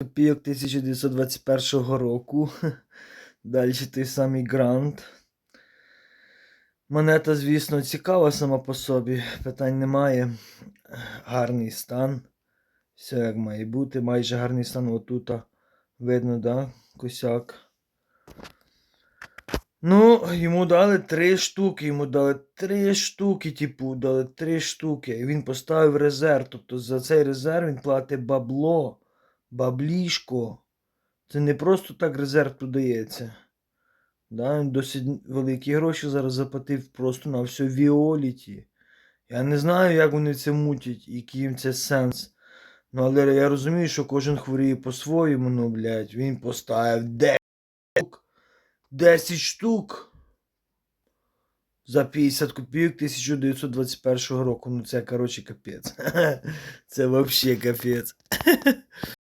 копійок 1921 року. Далі той самий грант. Монета, звісно, цікава сама по собі, питань немає. Гарний стан. Все як має бути. Майже гарний стан отута. Видно, да? Косяк. Ну, йому дали три штуки, йому дали три штуки, типу, дали три штуки. І він поставив резерв. Тобто за цей резерв він платить бабло, баблішко. Це не просто так резерв тут. Да, досить великі гроші зараз заплатив просто на все Віоліті. Я не знаю, як вони це мутять, який їм це сенс. Ну, але я розумію, що кожен хворіє по-своєму, ну, блядь, він поставив 10 штук. 10 штук. За 50 копійок 1921 року. Ну це, коротше, капець. Це вообще капець.